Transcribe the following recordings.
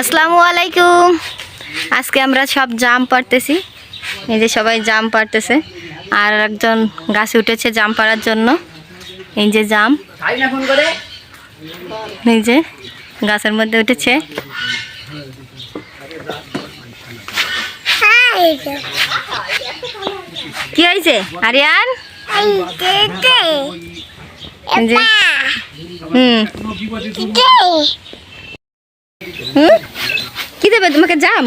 আসসালামু আলাইকুম। আজকে আমরা সব জাম পারতেছি এই যে সবাই জাম পারতেছে আর একজন গাছে উঠেছে জাম পাড়ার জন্য। এই যে জাম। এই যে গাছের মধ্যে উঠেছে। কি হয়েছে? আরিয়ান? হুম। হুম? কি দেবে? তোমাকে জাম?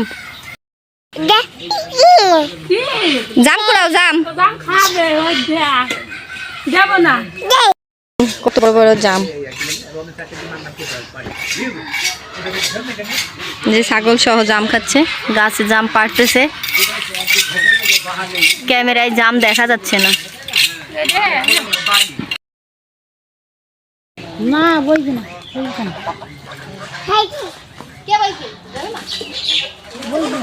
জাম করাও জাম। কত বড় বড় জাম। যে ছাগল সহ জাম খাচ্ছে গাছে জাম পাড়তেছে। ক্যামেরায় জাম দেখা যাচ্ছে না। না বলবি না क्या भाई के जाने ना? बोल दूँ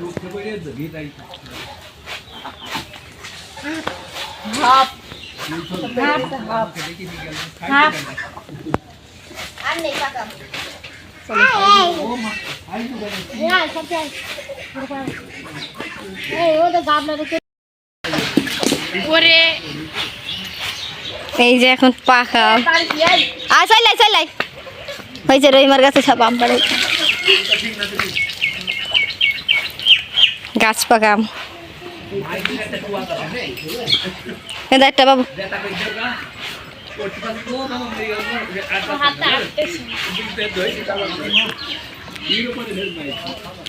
लोग के बोले जगी ताई हाँ हाँ हाँ हाँ आने का काम यार सब जाए। ए वो तो गाबला तो रखे ओरे। এই যে এখন পাখা আয় চাইলাই চাইলাই হয়েছে রহিমার গাছে সব আম পাড়ে গাছ পাকাম একটা বাবু।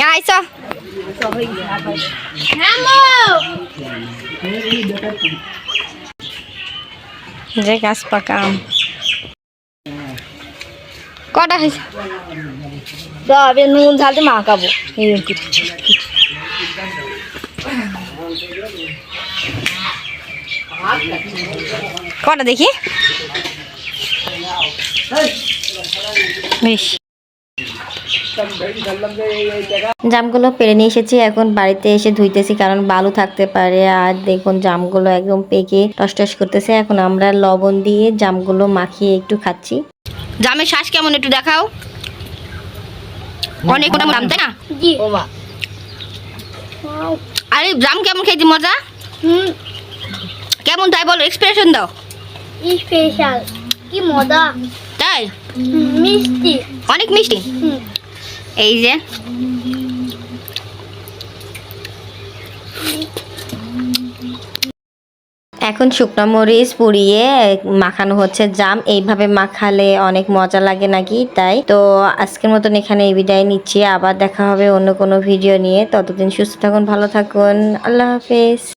আইস যে গাছ পাকাম কটা হয়েছে তবে নুন ঝালতে মাখাবো কটা দেখি বেশ জামগুলো পেরে নিয়ে এসেছি এখন বাড়িতে এসে ধুইতেছি কারণ বালু থাকতে পারে। আর দেখুন জামগুলো একদম পেকে টস টস করতেছে। এখন আমরা লবণ দিয়ে জামগুলো মাখিয়ে একটু খাচ্ছি। জামের শ্বাস কেমন একটু দেখাও। অনেক জাম তাই না? আরে জাম কেমন খেয়েছি মজা? কেমন তাই বলো এক্সপ্রেশন দাও। স্পেশাল কি মজা। তাই? মিষ্টি। অনেক মিষ্টি। হুম। এই যে। এখন শুকনো মরিচ পুড়িয়ে মাখানো হচ্ছে জাম। এইভাবে মাখালে অনেক মজা লাগে নাকি? তাই তো আজকের মতন এখানে বিদায় নিচ্ছি। আবার দেখা হবে অন্য কোনো ভিডিও নিয়ে। ততদিন সুস্থ থাকুন, ভালো থাকুন। আল্লাহ হাফেজ।